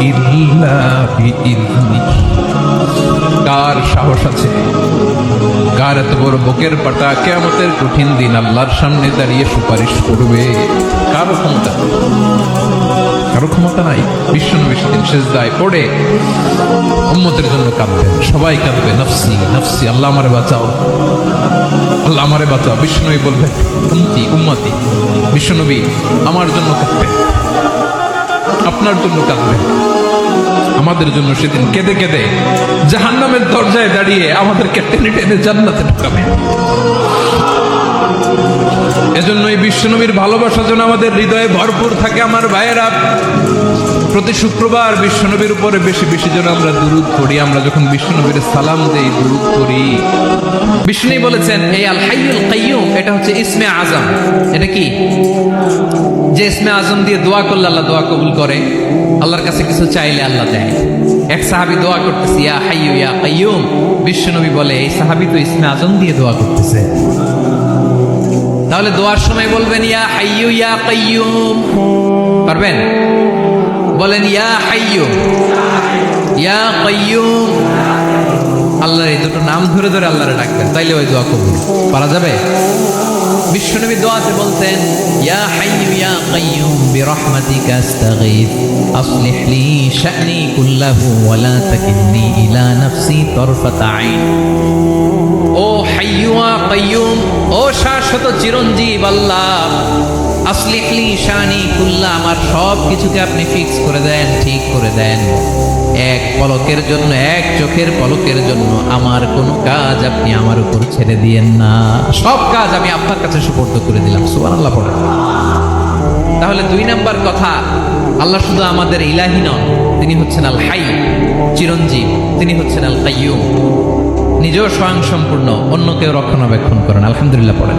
ইল্লা বিইذনিহি কার সাহস আছে? কার এত বড় বুকের পাটা কেয়ামতের কঠিন দিন আল্লাহর সামনে দাঁড়িয়ে সুপারিশ করবে। কারও ক্ষমতা কারও ক্ষমতা নাই। বিশ্ব নবী সেদিন শেষদায় পড়ে উম্মতের জন্য কাঁদবেন। সবাই কাঁদবে, নফসি নফসি, আল্লাহ আমারে বাঁচাও। আল্লাহ আমারে বাঁচাও। বিষ্ণুনবী বলবেন, উম্মতি উম্মতি বিষ্ণুনবী আমার জন্য কাঁদবেন। আপনার জন্য কাঁদবেন আমাদের জন্য সেদিন কেঁদে কেঁদে জাহান্নামের দরজায় দাঁড়িয়ে আমাদেরকে টেনে টেনে জান্নাতে ঢুকাবে। এজন্য এই বিশ্বনবীর ভালোবাসা যেন আমাদের হৃদয়ে ভরপুর থাকে, আমার ভাইয়েরা। প্রতি শুক্রবার বিশ্বনবীর উপরে বেশি বেশি যেন আমরা দুরুদ করি আমরা যখন বিশ্বনবীর সালাম দেই, দুরুদ করি বিষ্ণু বলেছেন, এই আল হাইয়ুল কাইয়ুম, এটা হচ্ছে ইসমে আজম। এটা কি? যে ইসমে আজম দিয়ে দোয়া করলে আল্লাহ দোয়া কবুল করে, আল্লাহর কাছে কিছু চাইলে আল্লাহ দেয়। এক সাহাবি দোয়া করতেছে, ইয়া হাইয়ু, ইয়া কাইয়ুম। বিশ্বনবী বলে, এই সাহাবি তো ইসমে আজম দিয়ে দোয়া করতেছে। তাহলে দোয়ার সময় বলবেন, ইয়া হাইয়ু, ইয়া কাইয়ুম। পারবেন? বলেন, ইয়া হাইয়ু ইয়া কাইয়ুম আল্লাহর এই দুটো নাম ধরে ধরে আল্লাহরে ডাকবেন, তাইলে ওই দোয়া কবুল। পারা যাবে? বিশ্বনবী দোয়াতে বলতেন, ইয়া হাইয়ু ইয়া কাইয়ুম বিরহমাতিকা আস্তাগীথ আসলিহ লি শা'নি কুল্লাহু ও ও শাশ্বত চিরঞ্জীব আল্লাহ আসলিহলি শানি কুল্লা, আমার সব কিছুকে আপনি ফিক্স করে দেন, ঠিক করে দেন। এক পলকের জন্য, এক চোখের পলকের জন্য আমার কোনো কাজ আপনি আমার উপর ছেড়ে দিয়েন না। সব কাজ আমি আপনার কাছে সুপর্দ করে দিলাম সুবান আল্লাহ পড়ে তাহলে দুই নাম্বার কথা, আল্লাহ শুধু আমাদের ইলাহি নন, তিনি হচ্ছেন আল হাই, চিরঞ্জীব, তিনি হচ্ছেন আল কাইয়ুম। নিজেও স্বয়ং সম্পূর্ণ অন্যকেও রক্ষণাবেক্ষণ করেন, আলহামদুলিল্লাহ পড়েন।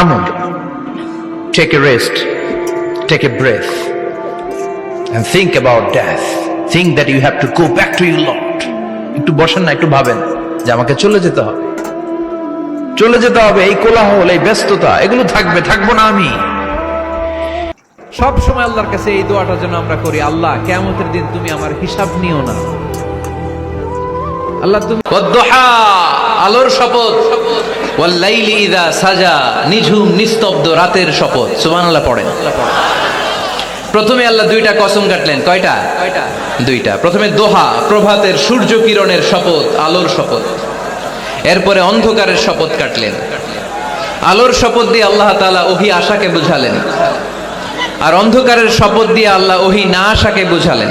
আন্না থামুন take a rest take a breath and think about death. Think that you have to go back to your lord একটু বসেন না একটু ভাবেন যে আমাকে চলে যেতে হবে। চলে যেতে হবে এই কোলাহল এই ব্যস্ততা এগুলো থাকবে থাকব না আমি। সব সময় আল্লাহর কাছে এই দোয়াটা যেন আমরা করি আল্লাহ কেমতের দিন তুমি আমার হিসাব নিও না। আল্লাহ তুমি ওয়াদ্দুহা, আলোর শপথ। ওয়াল্লাইলি ইদা সাজা নিঝুম নিস্তব্ধ রাতের শপথ। সুবহানাল্লাহ পড়েন। প্রথমে আল্লাহ দুইটা কসম কাটলেন। কয়টা? দুইটা। প্রথমে দোহা প্রভাতের সূর্য কিরণের শপথ আলোর শপথ। এরপরে অন্ধকারের শপথ কাটলেন। আলোর শপথ দিয়ে আল্লাহ তাআলা ওহি আশাকে বুঝালেন। আর অন্ধকারের শপথ দিয়ে আল্লাহ ওহি না আশাকে বুঝালেন।